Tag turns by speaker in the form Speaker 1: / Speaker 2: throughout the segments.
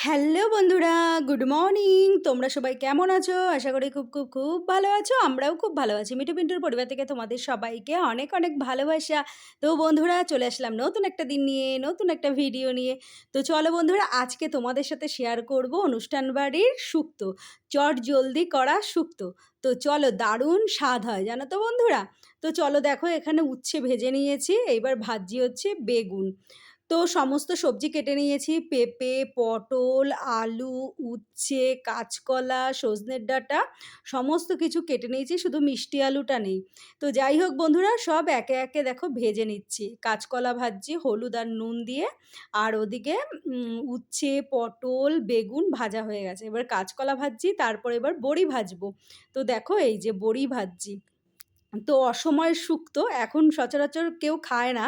Speaker 1: Hello বন্ধুরা, good morning. তোমরা সবাই কেমন আছো? আশা করি খুব খুব খুব ভালো আছো। আমরাও খুব ভালো আছি। মিঠু পিন্টুর পরিবার থেকে তোমাদের সবাইকে অনেক অনেক ভালোবাসা। তো বন্ধুরা, চলে আসলাম নতুন একটা দিন নিয়ে, নতুন একটা ভিডিও নিয়ে। তো চলো বন্ধুরা, আজকে তোমাদের সাথে শেয়ার করব অনুষ্ঠান বাড়ির শুক্তো চট জলদি করা শুক্তো তো চলো দারুণ স্বাদ হয়, জানো তো বন্ধুরা? তো চলো দেখো, এখানে উচ্ছে ভেজে নিয়েছি। এইবার ভাজি হচ্ছে বেগুন। তো সমস্ত সবজি কেটে নিয়েছি। পেঁপে, পটল, আলু, উচ্ছে, কাঁচকলা, সজনের ডাঁটা, সমস্ত কিছু কেটে নিয়েছি, শুধু মিষ্টি আলুটা নেই। তো যাই হোক বন্ধুরা, সব একে একে দেখো ভেজে নিচ্ছি। কাঁচকলা ভাজছি, হলুদ আর নুন দিয়ে। আর ওদিকে উচ্ছে, পটল, বেগুন ভাজা হয়ে গেছে। এবার কাঁচকলা ভাজছি, তারপর এবার বড়ি ভাজবো। তো দেখো এই যে বড়ি ভাজছি। তো অসময়ের শুক্তো, এখন সচরাচর কেউ খায় না।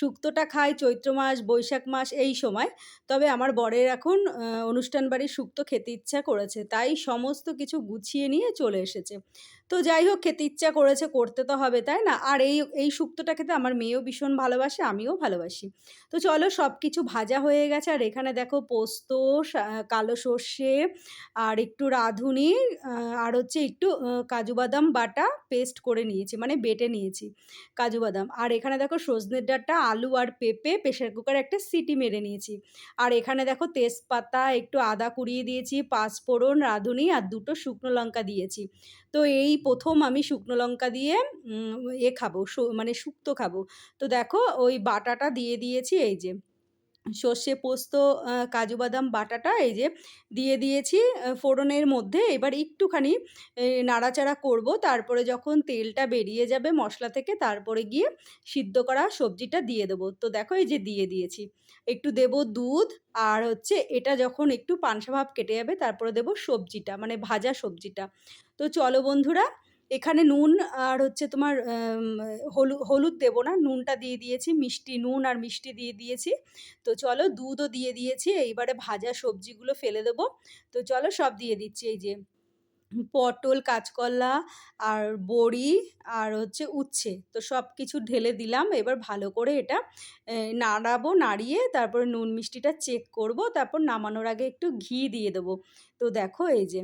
Speaker 1: শুক্তোটা খায় চৈত্র মাস, বৈশাখ মাস এই সময়। তবে আমার বরের এখন অনুষ্ঠান বাড়ির শুক্তো খেতে ইচ্ছা করেছে, তাই সমস্ত কিছু গুছিয়ে নিয়ে চলে এসেছে। তো যাই হোক, খেতে ইচ্ছা করেছে, করতে তো হবে, তাই না? আর এই এই শুক্তোটা খেতে আমার মেয়েও ভীষণ ভালোবাসে, আমিও ভালোবাসি। তো চলো সব কিছু ভাজা হয়ে গেছে, আর এখানে দেখো পোস্ত কালো সর্ষে, আর একটু রাঁধুনি আর হচ্ছে একটু কাজু বাদাম বাটা পেস্ট করে নিয়েছি মানে বেটে নিয়েছি কাজু বাদাম। আর এখানে দেখো সজনের ডাঁটা, আলু আর পেঁপে প্রেশার কুকারে একটা সিটি মেরে নিয়েছি। আর এখানে দেখো তেজপাতা, একটু আদা কুড়িয়ে দিয়েছি পাঁচফোড়ন রাঁধুনি আর দুটো শুকনো লঙ্কা দিয়েছি। তো এই প্রথম আমি শুকনো লঙ্কা দিয়ে এ খাব মানে শুক্তো খাব। তো দেখো ওই বাটাটা দিয়ে দিয়েছি, এই যে। সর্ষে পোস্ত কাজু বাদাম, বাটাটা এই যে দিয়ে দিয়েছি ফোড়নের মধ্যে। এবার একটুখানি নাড়াচাড়া করব। তারপরে যখন তেলটা বেরিয়ে যাবে মশলা থেকে, তারপরে গিয়ে সিদ্ধ করা সবজিটা দিয়ে দেবো। তো দেখো এই যে দিয়ে দিয়েছি। একটু দেব দুধ আর হচ্ছে এটা যখন একটু পানসা ভাব কেটে যাবে, তারপরে দেব সবজিটা মানে ভাজা সবজিটা। তো চলো বন্ধুরা এখানে নুন আর হচ্ছে তোমার হলুদ হলুদ দেবো না, নুনটা দিয়ে দিয়েছি, মিষ্টি নুন আর মিষ্টি দিয়ে দিয়েছি। তো চলো দুধও দিয়ে দিয়েছি, এইবারে ভাজা সবজিগুলো ফেলে দেবো। তো চলো সব দিয়ে দিচ্ছি, এই যে পটল, কাঁচকলা আর বড়ি আর হচ্ছে উচ্ছে। তো সব কিছু ঢেলে দিলাম, এবার ভালো করে এটা নাড়াবো, নাড়িয়ে তারপরে নুন মিষ্টিটা চেক করব, তারপর নামানোর আগে একটু ঘি দিয়ে দেবো। তো দেখো এই যে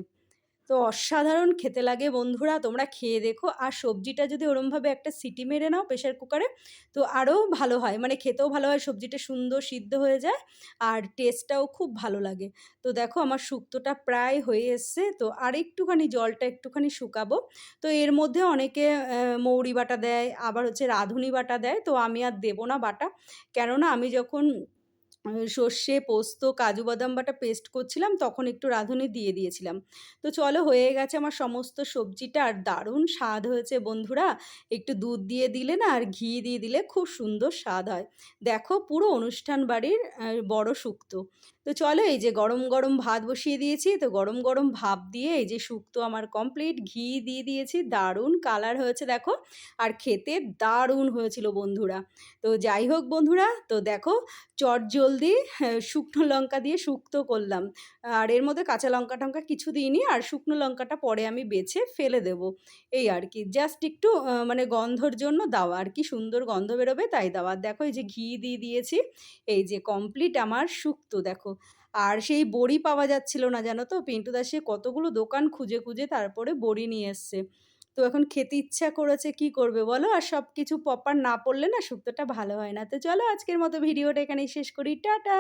Speaker 1: তো অসাধারণ খেতে লাগে বন্ধুরা, তোমরা খেয়ে দেখো। আর সবজিটা যদি ওরমভাবে একটা সিটি মেরে নাও প্রেশার কুকারে, তো আরও ভালো হয়। মানে খেতেও ভালো হয়, সবজিটা সুন্দর সিদ্ধ হয়ে যায় আর টেস্টটাও খুব ভালো লাগে। তো দেখো আমার শুক্তোটা প্রায় হয়ে এসছে, তো আর একটুখানি জলটা একটুখানি শুকাবো। তো এর মধ্যে অনেকে মৌরি বাটা দেয়, আবার হচ্ছে রাঁধুনি বাটা দেয়, তো আমি আর দেবো না বাটা। কেননা আমি যখন সর্ষে, পোস্ত, কাজু বাদাম বাটা পেস্ট করছিলাম, তখন একটু রাঁধুনি দিয়ে দিয়েছিলাম। তো চলো হয়ে গেছে আমার সমস্ত সবজিটা, আর দারুণ স্বাদ হয়েছে বন্ধুরা। একটু দুধ দিয়ে দিলে না, আর ঘি দিয়ে দিলে খুব সুন্দর স্বাদ হয়। দেখো পুরো অনুষ্ঠান বাড়ির বড় শুক্তো। তো চলো এই যে গরম গরম ভাত বসিয়ে দিয়েছি, তো গরম গরম ভাপ দিয়ে এই যে শুক্তো আমার কমপ্লিট ঘি দিয়ে দিয়েছি, দারুণ কালার হয়েছে দেখো। আর খেতে দারুণ হয়েছিল বন্ধুরা। তো যাই হোক বন্ধুরা, তো দেখো চট জলদি শুকনো লঙ্কা দিয়ে শুক্তো করলাম। আর এর মধ্যে কাঁচা লঙ্কা টঙ্কা কিছু দিইনি, আর শুকনো লঙ্কাটা পরে আমি বেছে ফেলে দেব। এই আর কি জাস্ট একটু মানে গন্ধর জন্য দেওয়া। আর কি সুন্দর গন্ধ বেরোবে, তাই দেওয়া। দেখো, এই যে ঘি দিয়ে দিয়েছি, এই যে কমপ্লিট আমার শুক্তো, দেখো। আর সেই বড়ি পাওয়া যাচ্ছিল না, জানো তো? পিন্টু দাসে কতগুলো দোকান খুঁজে খুঁজে তারপরে বড়ি নিয়ে এসছে। তো এখন খেতে ইচ্ছা করেছে কি করবে বলো? আর সব কিছু প্রপার না পড়লে না শুক্তোটা ভালো হয় না। তো চলো আজকের মতো ভিডিওটা এখানেই শেষ করি। টাটা!